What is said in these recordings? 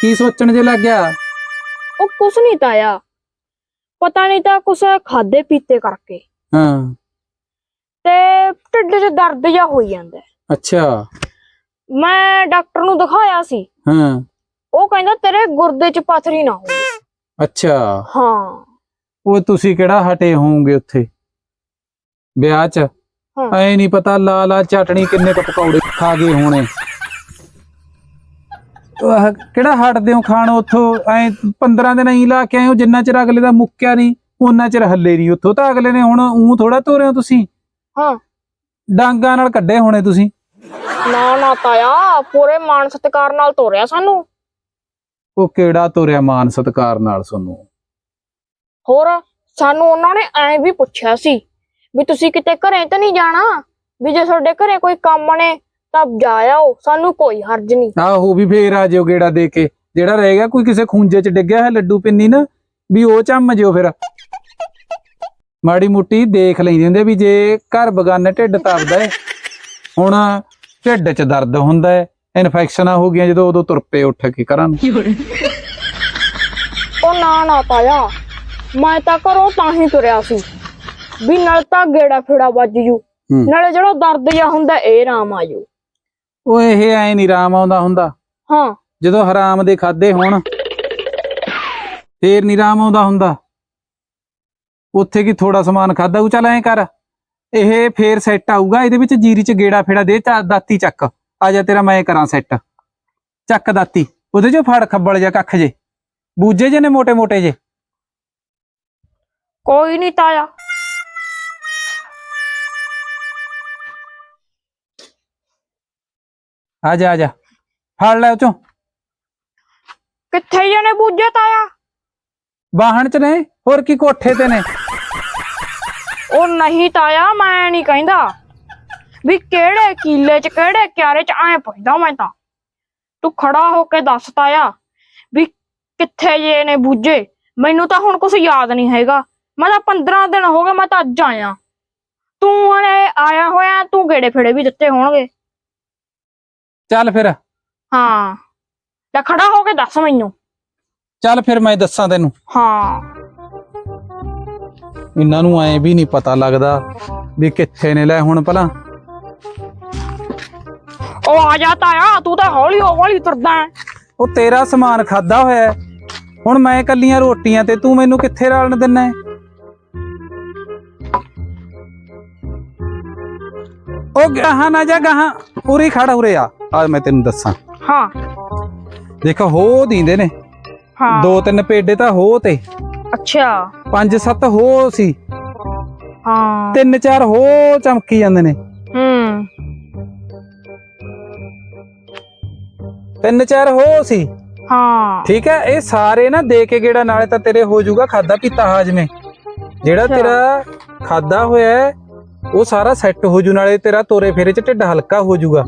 ਕੀ ਸੋਚਣ ਜੇ ਲੱਗ ਗਿਆ? ਉਹ ਕੁਛ ਨਹੀਂ ਤਾਇਆ। ਪਤਾ ਨਹੀਂ ਤਾਂ ਕੁਛ ਖਾਦੇ ਪੀਤੇ ਕਰਕੇ। ਹਾਂ। ਤੇ ਢਿੱਡ 'ਚ ਦਰਦ ਜਿਹਾ ਹੋਈ ਜਾਂਦਾ। ਹੈ। ਅੱਛਾ। ਮੈਂ ਡਾਕਟਰ ਨੂੰ ਦਿਖਾਇਆ ਸੀ। ਹਾਂ। ਉਹ ਕਹਿੰਦਾ ਤੇਰੇ ਗੁਰਦੇ 'ਚ ਪਥਰੀ ਨਾ ਹੋਵੇ। ਅੱਛਾ। ਹਾਂ। ਉਹ ਤੁਸੀਂ ਕਿਹੜਾ ਹਟੇ ਹੋਵੋਗੇ ਉੱਥੇ? ਵਿਆਹ 'ਚ? ਹਾਂ। ਐ ਨਹੀਂ ਪਤਾ ਲਾ ਲਾ ਚਟਣੀ ਕਿੰਨੇ ਕੁ ਪਕੌੜੇ ਖਾ ਗਏ ਹੋਣੇ। ਆਹ ਕਿਹੜਾ ਹਟਦੇ ਹੋ ਖਾਣ ਉੱਥੋਂ? ਐ 15 ਦਿਨ ਹੀ ਲਾ ਕੇ ਆਏ ਹੋ ਜਿੰਨਾ ਚਿਰ ਅਗਲੇ ਦਾ ਮੁੱਕਿਆ ਨਹੀਂ ਉਹਨਾਂ ਚਿਰ ਹੱਲੇ ਨਹੀਂ ਉੱਥੋਂ। ਤਾਂ ਅਗਲੇ ਨੇ ਹੁਣ ਉਹ ਥੋੜਾ ਤੋਰਿਓ ਤੁਸੀਂ? ਹਾਂ। ਡਾਂਗਾਂ ਨਾਲ ਕੱਢੇ ਹੋਣੇ ਤੁਸੀਂ? ਨਾ ਨਾ ਤਾਇਆ ਪੂਰੇ ਮਾਨ ਸਤਿਕਾਰ ਨਾਲ ਤੋਰਿਆ ਸਾਨੂੰ। ਉਹ ਕਿਹੜਾ ਤੋਰਿਆ ਮਾਨ ਸਤਕਾਰ ਨਾਲ ਤੁਹਾਨੂੰ? ਹੋਰ ਸਾਨੂੰ ਉਹਨਾਂ ਨੇ ਐਂ ਵੀ ਪੁੱਛਿਆ ਸੀ ਵੀ ਤੁਸੀਂ ਕਿਤੇ ਘਰੇ ਤਾਂ ਨਹੀਂ ਜਾਣਾ? ਵੀ ਜੇ ਤੁਹਾਡੇ ਘਰੇ ਕੋਈ ਕੰਮ ਨੇ ਤਾਂ ਜਾ ਆਓ ਸਾਨੂੰ ਕੋਈ ਹਰਜ ਨਹੀਂ। ਆਹੋ ਵੀ ਫੇਰ ਆ ਜਿਓ ਗੇੜਾ ਦੇ ਕੇ। ਜਿਹੜਾ ਰਹਿ ਗਿਆ ਕੋਈ ਕਿਸੇ ਖੂੰਜੇ 'ਚ ਡਿੱਗਿਆ ਹੈ ਲੱਡੂ ਪਿੰਨੀ ਨਾ ਵੀ ਉਹ ਚੰਮ ਜਿਓ ਫਿਰ। ਮਾੜੀ ਮੁੱਟੀ ਦੇਖ ਲੈਂਦੇ ਹੁੰਦੇ ਵੀ ਜੇ ਘਰ ਬਗਾਨੇ ਢਿੱਡ ਤਪਦਾ ਹੈ ਹੁਣ ਢਿੱਡ 'ਚ ਦਰਦ ਹੁੰਦਾ ਹੈ ਇਨਫੈਕਸ਼ਨਾਂ ਹੋ ਗਈਆਂ ਜਦੋਂ ਉਦੋਂ ਤੁਰ ਪਏ ਉੱਠ ਕੇ ਕਰਾਂ ਉਹ ਨਾ ਨਾ ਤਾਇਆ ਮੈਂ ਤਾਂ ਘਰੋਂ ਤਾਂ ਹੀ ਤੁਰਿਆ ਸੀ ਵੀ ਨਾਲ ਤਾਂ ਗੇੜਾ ਫੇੜਾ ਵੱਜ ਜੂ। ਹੂੰ। ਨਾਲੇ ਜਿਹੜਾ ਦਰਦ ਜਿਹਾ ਹੁੰਦਾ ਇਹ ਆਰਾਮ ਆ ਜੂ। ਉਹ ਇਹ ਐ ਨਹੀਂ ਰਾਮ ਆਉਂਦਾ ਹੁੰਦਾ। ਹਾਂ। ਜਦੋਂ ਹਰਾਮ ਦੇ ਖਾਦੇ ਹੋਣ ਫੇਰ ਨਹੀਂ ਰਾਮ ਆਉਂਦਾ ਹੁੰਦਾ। ਉੱਥੇ ਕੀ ਥੋੜਾ ਸਮਾਨ ਖਾਦਾ ਉਹ ਚੱਲ ਐਂ ਕਰ ਇਹ ਫੇਰ ਸੈੱਟ ਆਊਗਾ ਇਹਦੇ ਵਿੱਚ ਜੀਰੀ ਚ ਗੇੜਾ ਫੇੜਾ ਦੇ ਚਾ ਦਾਤੀ ਚੱਕ। ਆ ਜਾ ਤੇਰਾ ਮੈਂ ਕਰਾਂ ਸੈੱਟ ਚੱਕ ਦਾਤੀ ਉਹਦੇ ਚੋਂ ਫੜ ਖੱਬਲ ਜਾਂ ਕੱਖ ਜੇ। ਬੂਝੇ ਜੇ ਨੇ ਮੋਟੇ ਮੋਟੇ ਜੇ? ਕੋਈ ਨਹੀਂ ਤਾਇਆ। ਆ ਜਾ ਆ ਜਾ। ਫੜ ਲੈ ਉਹ ਚੋਂ। ਕਿੱਥੇ ਜਣੇ ਬੂਝੇ ਤਾਇਆ? ਵਾਹਣ ਚ ਨੇ ਹੋਰ ਕੀ ਕੋਠੇ ਤੇ ਨੇ? ਉਹ ਨਹੀਂ ਤਾਇਆ ਮੈਂ ਨਹੀਂ ਕਹਿੰਦਾ। ਵੀ ਕਿਹੜੇ ਕੀਲੇ 'ਚ ਕਿਹੜੇ ਕਿਆਰੇ 'ਚ ਐ ਪੁੱਛਦਾ ਮੈਂ ਤਾਂ। ਤੂੰ ਖੜਾ ਹੋ ਕੇ ਦੱਸ ਤਾਇਆ ਵੀ ਕਿੱਥੇ ਜੇ ਨੇ ਬੂਝੇ? ਮੈਨੂੰ ਤਾਂ ਹੁਣ ਕੁਝ ਯਾਦ ਨਹੀਂ ਹੈਗਾ। ਮੈਂ ਤਾਂ 15 ਦਿਨ ਹੋ ਗਏ ਮੈਂ ਤਾਂ ਅੱਜ ਆਇਆ। ਤੂੰ ਹਲੇ ਆਇਆ ਹੋਇਆ ਤੂੰ ਗੇੜੇ ਫੇੜੇ ਵੀ ਦਿੱਤੇ ਹੋਣਗੇ। ਚੱਲ ਫਿਰ। ਹਾਂ। ਤਾਂ ਖੜਾ ਹੋ ਕੇ ਦੱਸ ਮੈਨੂੰ। ਚੱਲ ਫਿਰ ਮੈਂ ਦੱਸਾਂ ਤੈਨੂੰ। ਹਾਂ। ਇਹਨਾਂ ਨੂੰ ਐ ਵੀ ਨਹੀਂ ਪਤਾ ਲੱਗਦਾ ਵੀ ਕਿੱਥੇ ਨੇ। ਲੈ ਹੁਣ ਭਲਾ। ਉਹ ਆ ਜਾ ਤਾਇਆ ਤੂੰ ਤਾਂ ਹੌਲੀ ਹੌਲੀ ਤੁਰਦਾ ਹੈ। ਉਹ ਤੇਰਾ ਸਮਾਨ ਖਾਦਾ ਹੋਇਆ ਹੈ। ਹੁਣ ਮੈਂ ਕੱਲੀਆਂ ਰੋਟੀਆਂ ਤੇ ਤੂੰ ਮੈਨੂੰ ਕਿੱਥੇ ਰਲਣ ਦਿੰਨਾ ਹੈ? ਉਹ ਗਾਹਾਂ ਨਾ ਜਾ ਗਾਹਾਂ। ਪੂਰੀ ਖੜ ਉਰੇ ਆ। ਆ ਮੈਂ ਤੈਨੂੰ ਦੱਸਾਂ। ਹਾਂ। ਦੇਖ ਹੋ ਦੀਂਦੇ ਨੇ। ਹਾਂ। ਦੋ ਤਿੰਨ ਪੇਡੇ ਤਾਂ ਹੋ ਤੇ। ਅੱਛਾ। ਪੰਜ ਸੱਤ ਹੋ ਸੀ। ਹਾਂ। ਤਿੰਨ ਚਾਰ ਹੋ ਚਮਕੀ ਜਾਂਦੇ ਨੇ। ਹੂੰ। ਤਿੰਨ ਚਾਰ ਹੋ ਸੀ। ਹਾਂ। ਠੀਕ ਹੈ ਇਹ ਸਾਰੇ ਨਾ ਦੇ ਕੇ ਗੇੜਾ ਨਾਲੇ ਤਾਂ ਤੇਰੇ ਹੋ ਜਾਊਗਾ ਖਾਦਾ ਪੀਤਾ ਹਾਜਮੇ ਜਿਹੜਾ। ਤੇਰਾ ਖਾਦਾ ਹੋਇਆ ਉਹ ਸਾਰਾ ਸੈੱਟ ਹੋ ਜੂ ਨਾਲੇ ਤੇਰਾ ਤੋਰੇ ਫੇਰੇ ਚ ਢਿੱਡ ਹਲਕਾ ਹੋ ਜਾਊਗਾ।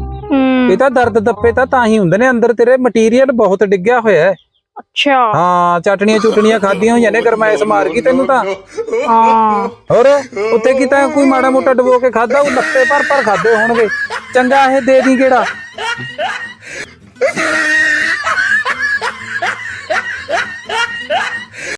ਇਹ ਤਾਂ ਦਰਦ ਦੱਪੇ ਤਾਂ ਤਾਂ ਹੀ ਹੁੰਦੇ ਨੇ ਅੰਦਰ ਤੇਰੇ ਮਟੀਰੀਅਲ ਬਹੁਤ ਡਿੱਗਿਆ ਹੋਇਆ ਹੈ। ਅੱਛਾ। ਹਾਂ ਚਟਣੀਆਂ ਚੁਟਣੀਆਂ ਖਾਦੀਆਂ ਹੋਈਆਂ ਨੇ ਗਰਮੈਸ਼ ਮਾਰ ਗਈ ਤੈਨੂੰ ਤਾਂ। ਹਾਂ। ਹੋਰ ਉੱਥੇ ਕੀ ਤਾਂ ਕੋਈ ਮਾੜਾ ਮੋਟਾ ਡਬੋ ਕੇ ਖਾਦਾ ਉਹ ਲੱਤੇ ਭਰ ਭਰ ਖਾਦੇ ਹੋਣਗੇ। ਚੰਗਾ ਇਹ ਦੇ ਦੀ ਗੇੜਾ।